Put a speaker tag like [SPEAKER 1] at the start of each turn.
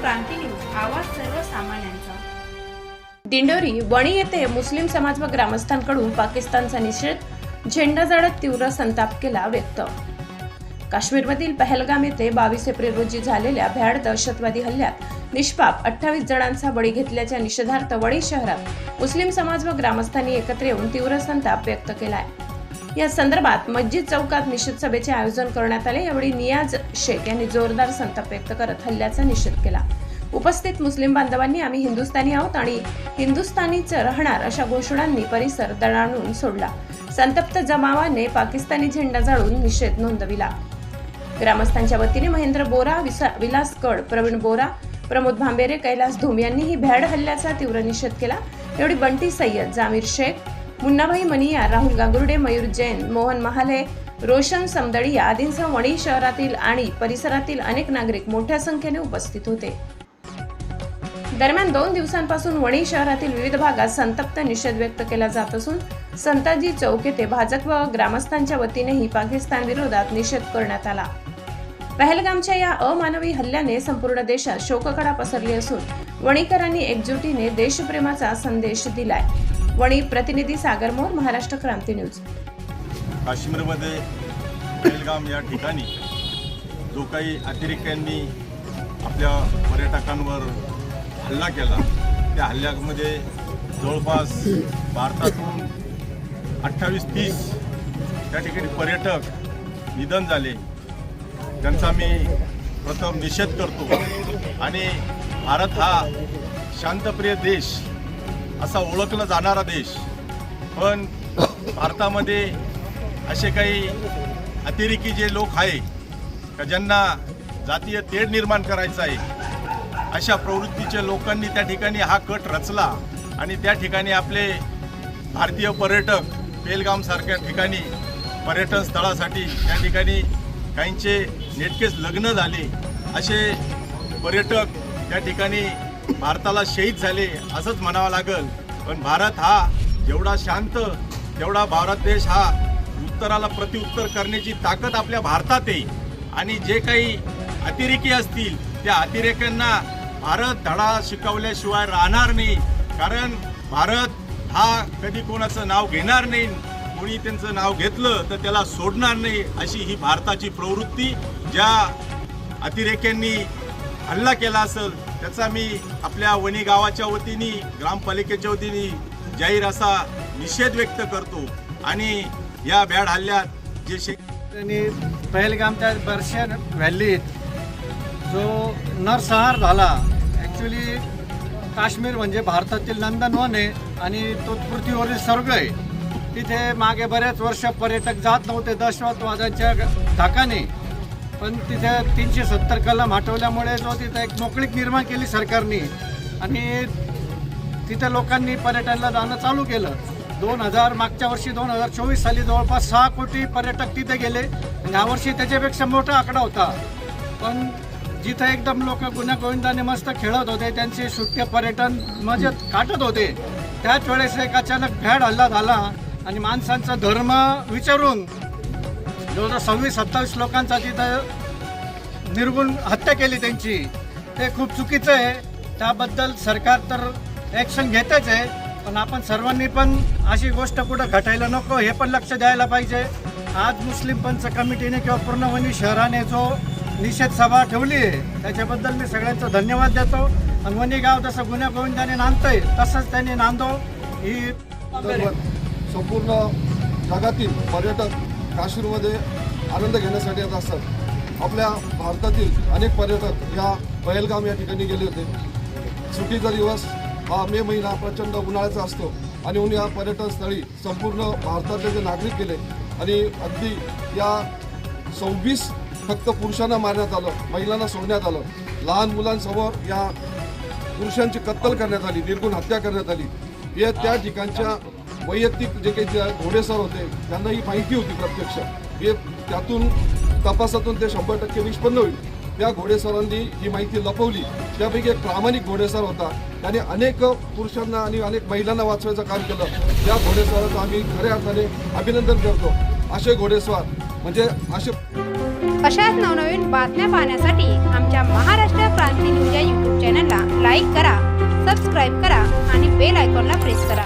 [SPEAKER 1] क्रांती news आवाज सर्वसामान्यांचा.
[SPEAKER 2] दिंडोरी वणी येथे मुस्लिम समाज व ग्रामस्थांकडून पाकिस्तानचा निषेध झेंडा जाळत तीव्र संताप केला व्यक्त. काश्मीरमधील पहलगाम येथे बावीस एप्रिल रोजी झालेल्या भ्याड दहशतवादी हल्ल्यात निष्पाप अठ्ठावीस जणांचा बळी घेतल्याच्या निषेधार्थ वणी शहरात मुस्लिम समाज व ग्रामस्थांनी एकत्र येऊन तीव्र संताप व्यक्त केला आहे या संदर्भात मस्जिद चौकात निषेध सभेचे आयोजन करण्यात आले. यावेळी नियाज शेख यांनी जोरदार संताप व्यक्त करत हल्ल्याचा निषेध केला. उपस्थित मुस्लिम बांधवांनी आम्ही हिंदुस्थानी आहोत आणि हिंदुस्थानीच राहणार अशा घोषणांनी परिसर दणाणून सोडला. संतप्त जमावाने पाकिस्तानी झेंडा जाळून निषेध नोंदविला. ग्रामस्थांच्या वतीने महेंद्र बोरा विसा- विलास कड प्रवीण बोरा प्रमोद भांबेरे कैलास धूम यांनीही भ्याड हल्ल्याचा तीव्र निषेध केला. एवढी बंटी सय्यद जामीर शेख मुन्नाभाई मनिया राहुल गांगुर्डे मयूर जैन मोहन महाले रोशन समदळिया आदींसह वणी शहरातील आणि परिसरातील अनेक नागरिक मोठ्या संख्येने उपस्थित होते. दरम्यान दोन दिवसांपासून वणी शहरातील विविध भागात संतप्त निषेध व्यक्त केला जात असून संताजी चौक येथे भाजप व ग्रामस्थांच्या वतीनेही पाकिस्तान विरोधात निषेध करण्यात आला. पहलगामच्या या अमानवी हल्ल्याने संपूर्ण देशात शोककडा पसरली असून वणीकरांनी एकजुटीने देशप्रेमाचा संदेश दिलाय. वणी प्रतिनिधी सागर मोर महाराष्ट्र क्रांती न्यूज.
[SPEAKER 3] काश्मीरमध्ये बेलगाम या ठिकाणी जो काही अतिरेक्यांनी आपल्या पर्यटकांवर हल्ला केला त्या हल्ल्यामध्ये जवळपास भारतातून अठ्ठावीस तीस त्या ठिकाणी पर्यटक निधन झाले. त्यांचा मी प्रथम निषेध करतो. आणि भारत हा शांतप्रिय देश असा ओळखला जाणारा देश. पण भारतामध्ये असे काही अतिरेकी जे लोक आहे का ज्यांना जातीय तेढ निर्माण करायचं आहे अशा प्रवृत्तीच्या लोकांनी त्या ठिकाणी हा कट रचला आणि त्या ठिकाणी आपले भारतीय पर्यटक पेलगामसारख्या ठिकाणी पर्यटन स्थळासाठी त्या ठिकाणी काहींचे नेटकेच लग्न झाले. असे पर्यटक त्या ठिकाणी भारताला शहीद झाले असंच म्हणावं लागेल. पण भारत हा जेवढा शांत तेवढा भारत देश हा उत्तराला प्रत्युत्तर करण्याची ताकद आपल्या भारतात आहे. आणि जे काही अतिरेकी असतील त्या अतिरेक्यांना भारत धडा शिकवल्याशिवाय राहणार नाही. कारण भारत हा कधी कोणाचं नाव घेणार नाही. कोणी त्यांचं नाव घेतलं तर त्याला सोडणार नाही अशी ही भारताची प्रवृत्ती. ज्या अतिरेक्यांनी हल्ला केला असेल त्याचा मी आपल्या वणी गावाच्या वतीने ग्रामपालिकेच्या वतीने जाहीर असा निषेध व्यक्त करतो. आणि या बॅड हल्ल्यात जे शेतकऱ्यांनी
[SPEAKER 4] पहिलगाम पहलगामच्या बर्शन व्हॅलीत जो नरसंहार झाला ॲक्च्युली काश्मीर म्हणजे भारतातील नंदनवन आहे आणि तो पृथ्वीवरील स्वर्ग आहे. तिथे मागे बरेच वर्ष पर्यटक जात नव्हते दहशतवाद्यांच्या धाकाने पण तिथे तीनशे सत्तर कलम हटवल्यामुळे जो तिथे एक मोकळीक निर्माण केली सरकारने. आणि तिथे लोकांनी पर्यटनाला जाणं चालू केलं. दोन हजार मागच्या वर्षी दोन हजार चोवीस साली जवळपास सहा कोटी पर्यटक तिथे गेले. आणि यावर्षी त्याच्यापेक्षा मोठा आकडा होता. पण जिथं एकदम लोक गुन्हा गोविंदाने मस्त खेळत होते त्यांचे सुट्टे पर्यटन मजेत काटत होते. त्याच वेळेस एक अचानक भ्याड हल्ला झाला. आणि माणसांचा धर्म विचारून जवळजवळ सव्वीस सत्तावीस लोकांचा तिथं निर्गुण हत्या केली त्यांची. ते खूप चुकीचं आहे. त्याबद्दल सरकार तर ॲक्शन घेतच आहे. पण आपण सर्वांनी पण अशी गोष्ट कुठं घटायला नको हे पण लक्ष द्यायला पाहिजे. आज मुस्लिम पंच कमिटीने किंवा पूर्णवणी शहराने जो निषेध सभा ठेवली आहे त्याच्याबद्दल मी सगळ्यांचा धन्यवाद देतो. आणि वणी गाव जसं गुन्हा गोविंदाने नांदतंय तसंच त्यांनी नांदो. ही
[SPEAKER 5] संपूर्ण जगातील पर्यटक काश्मीरमध्ये आनंद घेण्यासाठी येत असतात आपल्या भारतातील अनेक पर्यटक या पहलगाम या ठिकाणी गेले होते. सुट्टीचा दिवस हा मे महिना प्रचंड उन्हाळ्याचा असतो आणि म्हणून या पर्यटनस्थळी संपूर्ण भारतातले जे नागरिक गेले आणि अगदी या सव्वीस फक्त पुरुषांना मारण्यात आलं महिलांना सोडण्यात आलं लहान मुलांसमोर या पुरुषांची कत्तल करण्यात आली निर्गुण हत्या करण्यात आली या त्या ठिकाणच्या वैयक्तिक जे काही घोडेसर होते त्यांना ही माहिती होती प्रत्यक्ष. हे त्यातून तपासातून ते शंभर टक्के निष्पन्न होईल. त्या घोडेसरांनी ही माहिती लपवली. त्यापैकी एक प्रामाणिक घोडेसर होता. त्याने अनेक पुरुषांना आणि अनेक महिलांना वाचवायचं काम केलं. त्या घोडेस्वाराचं आम्ही खऱ्या अर्थाने अभिनंदन करतो. असे घोडेस्वार म्हणजे असे
[SPEAKER 6] अशाच नवनवीन बातम्या पाहण्यासाठी आमच्या महाराष्ट्र क्रांती न्यूज या यूट्यूब लाईक करा सबस्क्राईब करा आणि बेल आयकॉनला प्रेस करा.